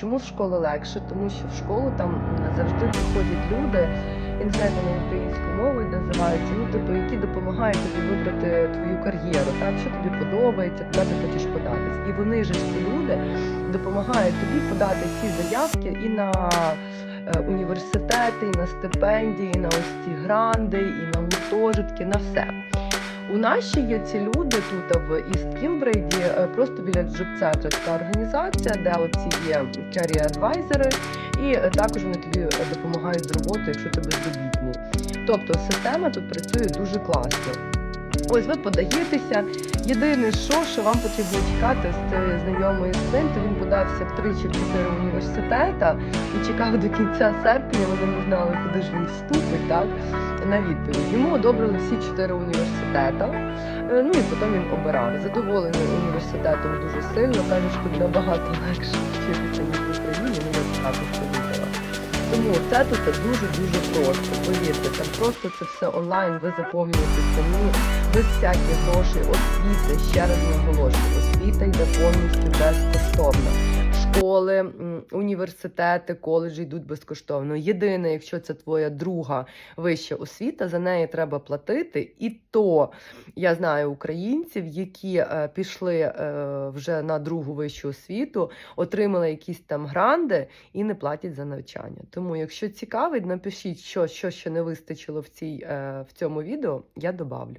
Чому в школу легше? Тому що в школу там завжди приходять люди, як вони українською мовою називаються, ну типу, які допомагають тобі вибрати твою кар'єру, так що тобі подобається, куди ти хочеш податись. І вони ж ці люди допомагають тобі подати ці заявки і на е, університети, і на стипендії, і на ось ці гранди, і на гуртожитки, на все. У нас ще є ці люди тут в Іст е, просто біля джоб-центру така організація, де оці є карі-адвайзери, і е, також вони тобі е, допомагають з роботою, якщо ти безробітний. Тобто система тут працює дуже класно. Ось ви подаєтеся. Єдине, що, що вам потрібно чекати з цією знайомою з він подався в три чи чотири університета і чекав до кінця серпня. Вони не знали, куди ж він вступить, так на відповідь. Йому одобрили всі чотири університета. Е, Ну і потім він обирав. Задоволений університетом дуже сильно. Каже, що набагато легше вчитися в Україні. Ну я також помітила. Тому це тут дуже-дуже просто. Повірте, там просто це все онлайн, ви заповнюєте самі, без всяких грошей, освіти, ще раз наголошую, освіта йде повністю безкоштовно. Школи, університети, коледжі йдуть безкоштовно. Єдине, якщо це твоя друга вища освіта, за неї треба платити. І то я знаю українців, які е, пішли е, вже на другу вищу освіту, отримали якісь там гранди і не платять за навчання. Тому, якщо цікавить, напишіть, що, що ще не вистачило в, цій, е, в цьому відео, я добавлю.